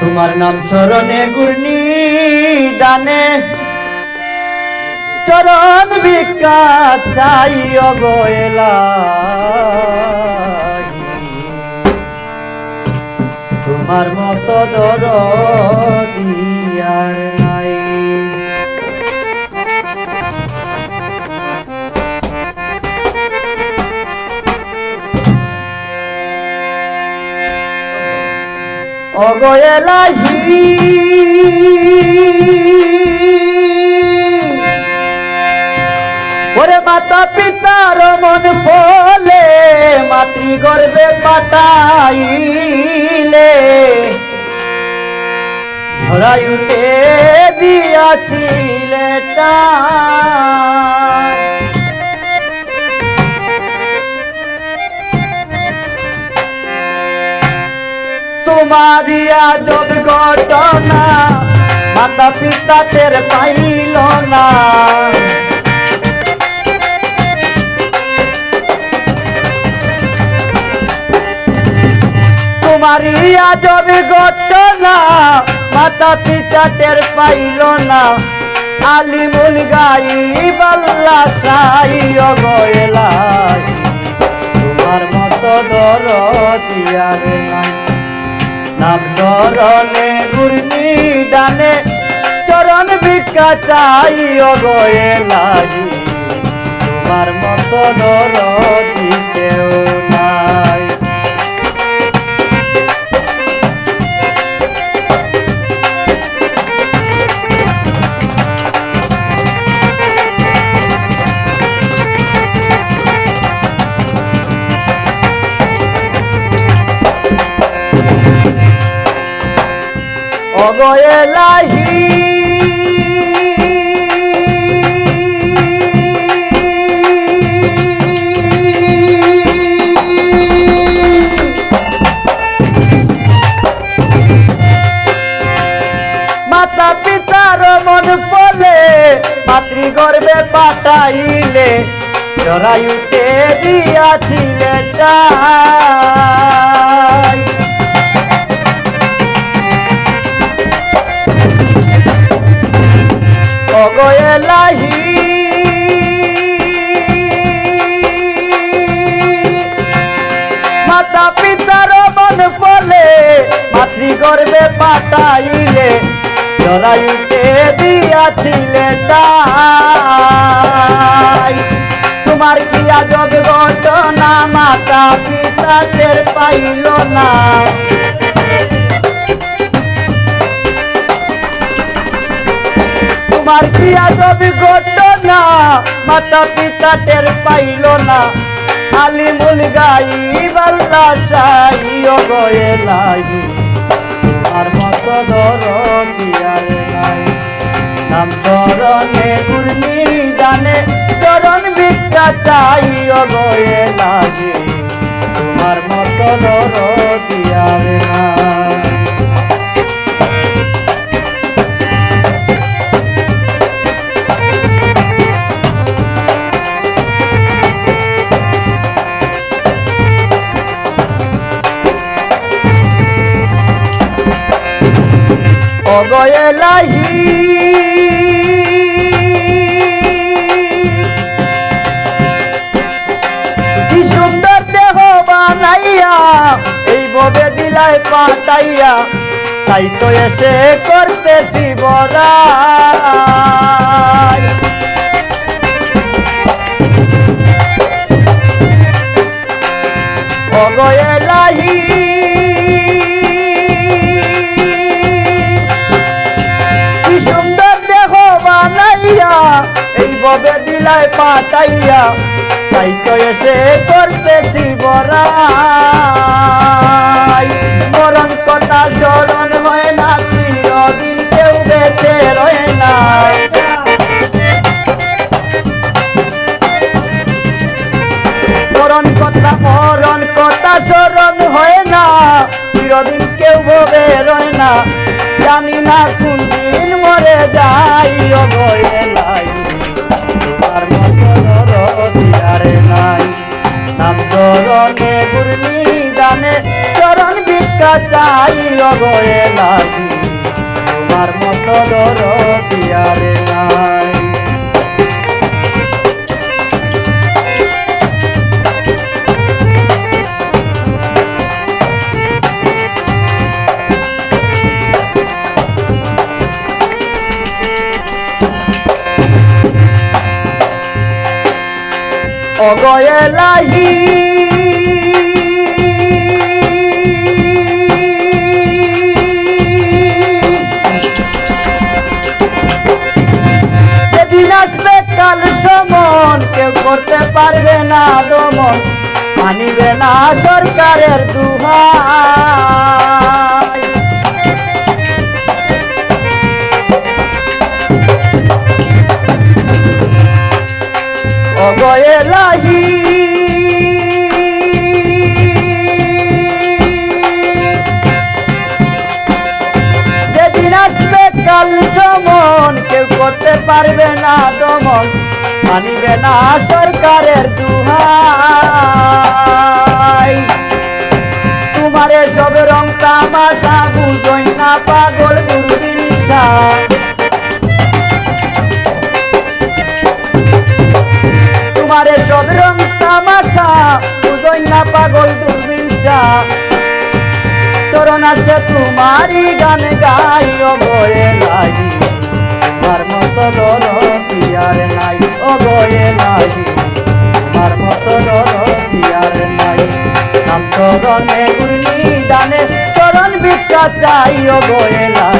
তোমার নাম স্মরণে গুরনি দানে। চরণ ভিক্ষা চাই অগয়েলা তোমার মতো দর অগয়েলাহি ওরে মাতা পিতার মন ফলে মাতৃগর্ভে পাঠাইলে ধরায়ুতে দিয়াছিলে টান। তোমারি আজব ঘটনা মাতা পিতা টের পাইল না। তোমারি আজব ঘটনা, মাতা পিতা টের পাইল না। আলিমুল গাই বাল্লা সাই অগয়েলাই। তোমার মতো দর দিয়ার নাই। নাম স্মরণে গুরনি দানে চরণ ভিক্ষা চাই অগয়ে লাগি। তোমার মতো দর অগয়ে লাহি মাতা পিতার মন ফলে মাতৃগর্ভে পাঠাইলে জরায়ুতে দিয়াছিলে টাই অগয়ে লাহি মাতা পিতার মন ফলে মাতৃগর্ভে পাঠাইলে জরায়ুতে দিয়াছিলে তাই। তোমার কি আজব ঘটনা মাতা পিতা টের পাইল না। তোমার কি আজব ঘটনা মাতা পিতা টের পাইল না। আলিমুল গাই বাল্লা সাই গয়ে লাগি তোমার মতো নাই নাম স্মরণে গুরনি দানে চরণ ভিক্ষা চাই গয়ে লাগি তোমার মতো দর অগয়ে লাহি কি সুন্দর দেহ বানাইয়া, এই ববে দিলাই পাতাইয়া তাই তো এসে করতেছি বরা অগয়ে ববে দিলাই পাতাইয়া, তাই তো এসে করতেছি বরাই মরণ কথা স্মরণ হয় না, চিরদিন কেউ বেঁচে রয় না। মরণ কথা মরণ কথা স্মরণ হয় না, চিরদিন কেউ ভবে রয় না। জানি না কোন দিন মরে যাই অগয়ে স্মরণে গুরনি দানে চরণ ভিক্ষা চাই অগয়ে লাগি তোমার মতো দর দিয়ারে নাই। অগয়ে লাহি মানিবে না সরকারের দুহাই। অগয়ে লাহি যেদিন আসবে কাল সমন, কেউ করতে পারবে না দমন। মানিবে না সরকারের দুহাই। তোমারে সব রং তামাশা বুঝই না পাগল দুর্বিনসা তোমারে সব রং তামাশা বুঝই না পাগল চরণ আসে তোমারই গান গাই গয়ে নাই। তোমার মতো দর দিয়ার নাই ও গয়ে নাই। তোমার মতো দর নাই। নাম চরণে গুরনি দানে চরণ ভিক্ষা চাই গয়ে নাই।